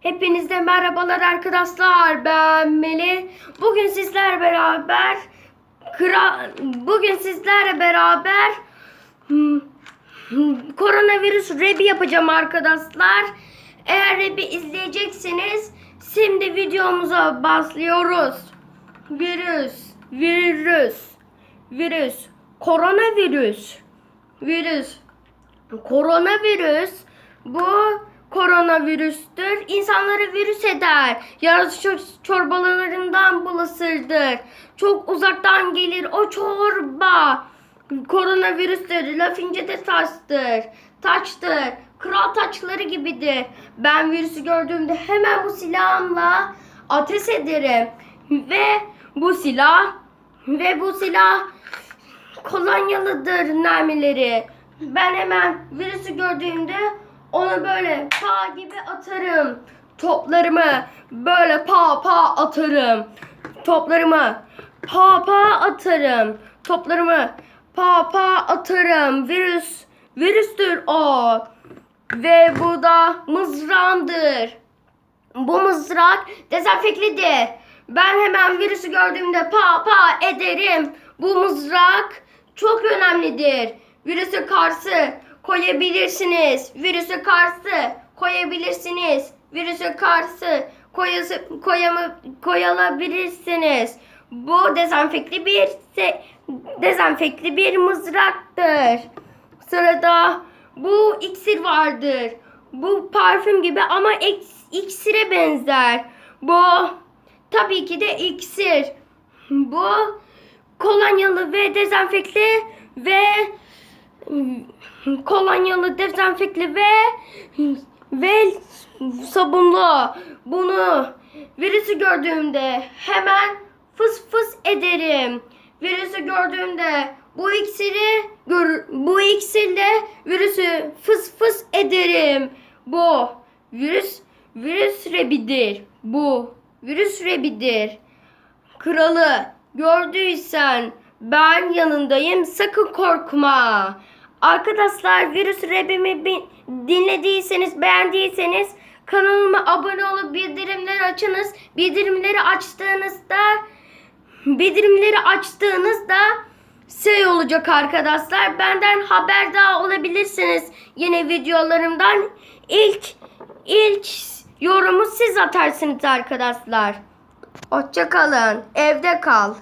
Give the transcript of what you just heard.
Hepinize merhabalar arkadaşlar. Ben Melih. Bugün sizlerle beraber kra bugün sizlerle beraber hmm, koronavirüs rebi yapacağım arkadaşlar. Eğer rebi izleyeceksiniz şimdi videomuza başlıyoruz. Virüs, virüs, virüs, koronavirüs, virüs, Koronavirüs bu koronavirüstür. İnsanları virüs eder. Yaratıcı çorbalarından bulaşırdır. Çok uzaktan gelir o çorba. Koronavirüstür. Laf ince de taştır. Taçtır. Kral taçları gibidir. Ben virüsü gördüğümde hemen bu silahımla ateş ederim. Ve bu silah ve bu silah kolonyalıdır mermileri. Ben hemen virüsü gördüğümde onu böyle pa gibi atarım. Toplarımı böyle pa pa atarım. Toplarımı pa pa atarım. Toplarımı pa pa atarım. Virüs virüstür o. Ve bu da mızrağımdır. Bu mızrak dezenfeklidir. Ben hemen virüsü gördüğümde pa pa ederim. Bu mızrak çok önemlidir. Virüsü karşı koyabilirsiniz. Virüsü karşı koyabilirsiniz. Virüsü karşı koyası, koyamı, koyalabilirsiniz. Bu dezenfekli bir se, dezenfekli bir mızraktır. Sırada bu iksir vardır. Bu parfüm gibi ama iksire benzer. Bu tabii ki de iksir. Bu kolonyalı ve dezenfekli ve kolonyalı, dezenfekli ve ve sabunlu. Bunu virüsü gördüğümde hemen fıs fıs ederim. Virüsü gördüğümde bu iksiri gör, bu iksirle virüsü fıs fıs ederim. Bu virüs virüs rebidir. Bu virüs rebidir. Kralı gördüysen ben yanındayım sakın korkma. Arkadaşlar virüs rebimi bi- dinlediyseniz beğendiyseniz kanalıma abone olup bildirimleri açınız. Bildirimleri açtığınızda bildirimleri açtığınızda şey olacak arkadaşlar. Benden haberdar olabilirsiniz yeni videolarımdan. İlk ilk yorumu siz atarsınız arkadaşlar. Hoşça kalın. Evde kal.